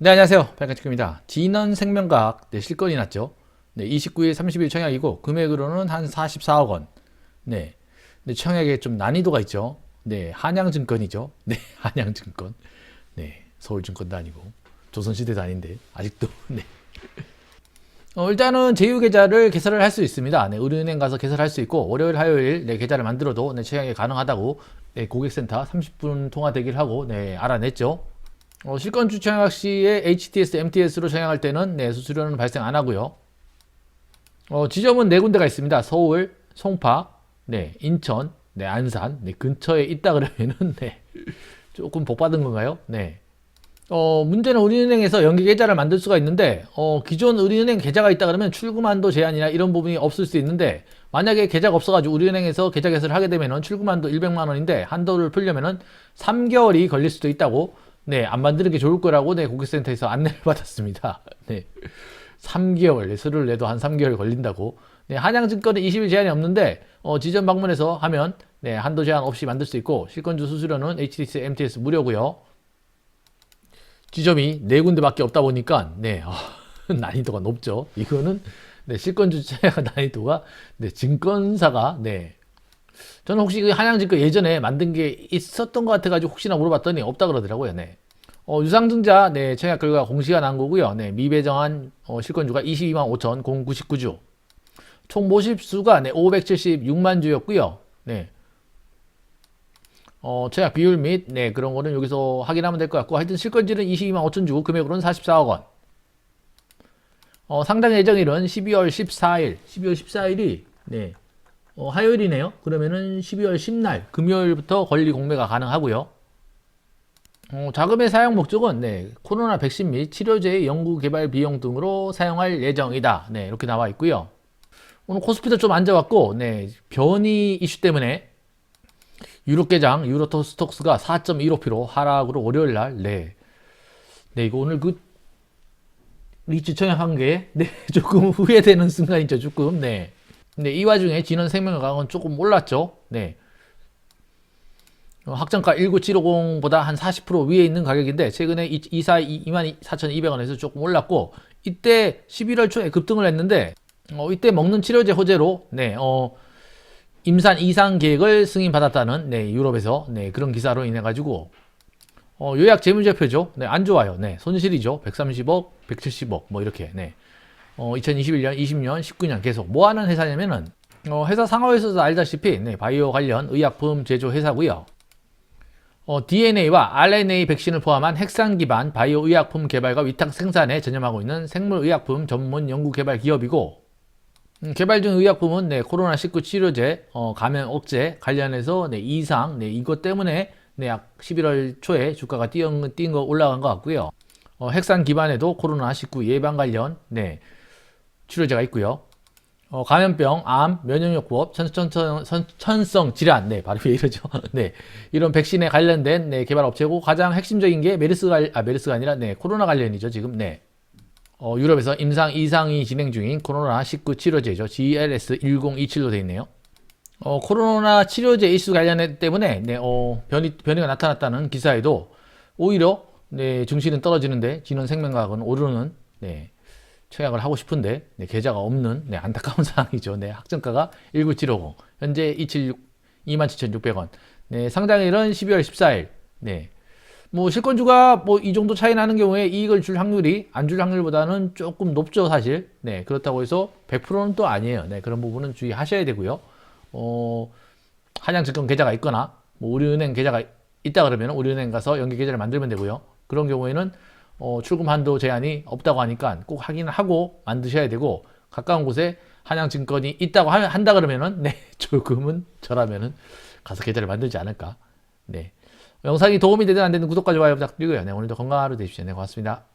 네, 안녕하세요. 백가치입니다 진원생명과학 네, 실건이 났죠. 네, 29일 30일 청약이고 금액으로는 한 44억 원. 네. 네, 청약에 좀 난이도가 있죠. 네, 한양증권이죠. 네, 한양증권. 네, 서울증권도 아니고 조선시대도 아닌데 아직도 네. 어, 일단은 제휴 계좌를 개설을 할 수 있습니다. 네, 은행에 가서 개설할 수 있고 월요일, 화요일 네, 계좌를 만들어도 네, 청약이 가능하다고 네, 고객센터 30분 통화 대기를 하고 네, 알아냈죠. 어, 실권주 청약 시에 HTS, MTS로 청약할 때는 네, 수수료는 발생 안 하고요. 어, 지점은 네 군데가 있습니다. 서울, 송파, 네, 인천, 네, 안산, 네, 근처에 있다 그러면은 네, 조금 복 받은 건가요? 네. 어, 문제는 우리은행에서 연계 계좌를 만들 수가 있는데, 어, 기존 우리은행 계좌가 있다 그러면 출금한도 제한이나 이런 부분이 없을 수 있는데, 만약에 계좌가 없어가지고 우리은행에서 계좌 개설을 하게 되면은 출금한도 100만 원인데, 한도를 풀려면은 3개월이 걸릴 수도 있다고, 네, 안 만드는 게 좋을 거라고, 네, 고객센터에서 안내를 받았습니다. 네. 3개월, 네, 서류를 내도 한 3개월 걸린다고. 네, 한양증권은 20일 제한이 없는데, 어, 지점 방문해서 하면, 네, 한도 제한 없이 만들 수 있고, 실권주 수수료는 HTS, MTS 무료고요 지점이 네 군데밖에 없다 보니까 네 아, 난이도가 높죠. 이거는 네, 실권주 차량 난이도가 네, 증권사가 네 저는 혹시 그 한양증권 예전에 만든 게 있었던 것 같아가지고 혹시나 물어봤더니 없다 그러더라고요. 네. 어, 유상증자 네, 청약 결과 공시가 난 거고요. 네, 미배정한 어, 실권주가 22만 5천 099주. 총 모집수가 네, 576만 주였고요. 네. 어, 청약 비율 및, 네, 그런 거는 여기서 확인하면 될 것 같고, 하여튼 실권지는 22만 5천 주, 금액으로는 44억 원. 어, 상당 예정일은 12월 14일, 12월 14일이, 네, 어, 화요일이네요. 그러면은 12월 10날, 금요일부터 권리 공매가 가능하고요. 어, 자금의 사용 목적은, 네, 코로나 백신 및 치료제의 연구 개발 비용 등으로 사용할 예정이다. 네, 이렇게 나와 있고요. 오늘 코스피도 좀 앉아왔고, 네, 변이 이슈 때문에 유로계장 유로토스톡스가 4.15% 하락으로 월요일 날 네. 네, 이거 오늘 그 리츠 청약한 게 네, 조금 후회되는 순간이죠. 조금. 네. 네, 이 와중에 진원생명과학은 조금 올랐죠. 네. 어, 확정가 19750보다 한 40% 위에 있는 가격인데 최근에 24 24,200원에서 조금 올랐고 이때 11월 초에 급등을 했는데 어, 이때 먹는 치료제 호재로 네, 어, 임산 이상 계획을 승인받았다는 네, 유럽에서 네, 그런 기사로 인해 가지고 어, 요약 재무제표죠. 네, 안 좋아요. 네, 손실이죠. 130억, 170억 뭐 이렇게. 네. 어, 2021년, 20년, 19년 계속 뭐 하는 회사냐면은 어, 회사 상호에서도 알다시피 네, 바이오 관련 의약품 제조 회사고요. 어, DNA와 RNA 백신을 포함한 핵산 기반 바이오 의약품 개발과 위탁 생산에 전념하고 있는 생물 의약품 전문 연구 개발 기업이고 음, 개발 중 의약품은 네, 코로나19 치료제, 어, 감염 억제 관련해서 네, 이상, 네, 이것 때문에 네, 약 11월 초에 주가가 뛴, 뛴거 올라간 것 같고요. 어, 핵산 기반에도 코로나19 예방 관련 네, 치료제가 있고요. 어, 감염병, 암, 면역력보업, 천성, 천성 질환, 네, 발음이 이러죠. 네, 이런 백신에 관련된 네, 개발 업체고 가장 핵심적인 게 메르스 관, 아, 메르스가 아니라 네, 코로나 관련이죠. 지금 네. 어, 유럽에서 임상 이상이 진행 중인 코로나 19 치료제죠. GLS1027로 되어 있네요. 어, 코로나 치료제 이슈 관련 때문에 네, 어, 변이, 변이가 나타났다는 기사에도 오히려 네, 증시는 떨어지는데 진원 생명과학은 오르는 네, 청약을 하고 싶은데 네, 계좌가 없는 네, 안타까운 상황이죠. 네, 학점가가 19750 현재 276 27,600원. 네, 상장일은 12월 14일 네, 뭐 실권주가 뭐 이 정도 차이 나는 경우에 이익을 줄 확률이 안 줄 확률보다는 조금 높죠 사실. 네 그렇다고 해서 100%는 또 아니에요. 네 그런 부분은 주의하셔야 되고요. 어 한양증권 계좌가 있거나 뭐 우리은행 계좌가 있다 그러면 우리은행 가서 연계 계좌를 만들면 되고요. 그런 경우에는 어 출금 한도 제한이 없다고 하니까 꼭 확인을 하고 만드셔야 되고 가까운 곳에 한양증권이 있다고 한다 그러면은 네 조금은 저라면은 가서 계좌를 만들지 않을까 네 영상이 도움이 되든 안 되든 구독과 좋아요 부탁드리고요. 네, 오늘도 건강한 하루 되십시오. 네, 고맙습니다.